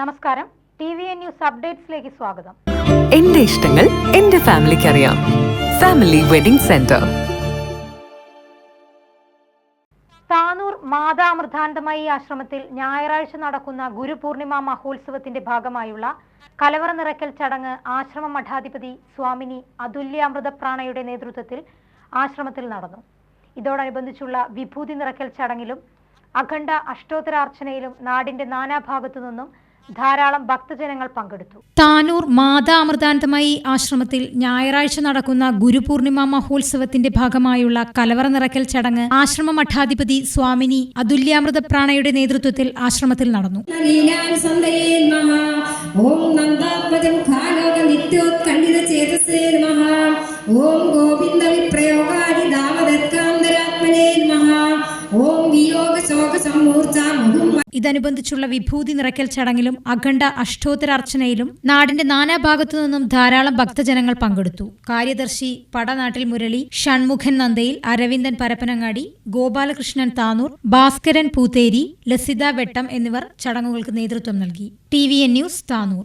നമസ്കാരം. T V N news അപ്ഡേറ്റ്സിലേക്ക് സ്വാഗതം. എന്റെ ഇഷ്ടങ്ങൾ എന്റെ ഫാമിലിക്ക് അറിയാം. Family wedding centre. Tanur Mata Amritanandamayi ആശ്രമത്തിൽ ഞായറാഴ്ച നടക്കുന്ന ഗുരുപൂർണിമ മഹോത്സവത്തിന്റെ ഭാഗമായുള്ള കലവറ നിറയ്ക്കൽ ചടങ്ങ് ആശ്രമ മഠാധിപതി സ്വാമിനി അതുല്യാമൃതപ്രാണയുടെ നേതൃത്വത്തിൽ ആശ്രമത്തിൽ നടന്നു. ഇതോടനുബന്ധിച്ചുള്ള വിഭൂതി നിറയ്ക്കൽ ചടങ്ങിലും അഖണ്ഡ അഷ്ടോത്തരാർച്ചനയിലും നാടിന്റെ നാനാഭാഗത്തു നിന്നും ധാരാളം ഭക്തജനങ്ങൾ പങ്കെടുത്തു. താനൂർ മാതാ അമൃതാനന്ദമയി ആശ്രമത്തിൽ ഞായറാഴ്ച നടക്കുന്ന ഗുരുപൂർണിമ മഹോത്സവത്തിന്റെ ഭാഗമായുള്ള കലവറ നിറയ്ക്കൽ ചടങ്ങ് ആശ്രമ മഠാധിപതി സ്വാമിനി അതുല്യാമൃത പ്രാണയുടെ നേതൃത്വത്തിൽ ആശ്രമത്തിൽ നടന്നു. ഓം ഇതനുബന്ധിച്ചുള്ള വിഭൂതി നിറയ്ക്കൽ ചടങ്ങിലും അഖണ്ഡ അഷ്ടോത്തരാർച്ചനയിലും നാടിന്റെ നാനാഭാഗത്തു നിന്നും ധാരാളം ഭക്തജനങ്ങൾ പങ്കെടുത്തു. കാര്യദർശി പടനാട്ടിൽ മുരളി ഷൺമുഖൻ നന്ദയിൽ അരവിന്ദൻ പരപ്പനങ്ങാടി ഗോപാലകൃഷ്ണൻ താനൂർ ഭാസ്കരൻ പൂത്തേരി ലസിത വെട്ടം എന്നിവർ ചടങ്ങുകൾക്ക് നേതൃത്വം നൽകി. T V N news Tanur.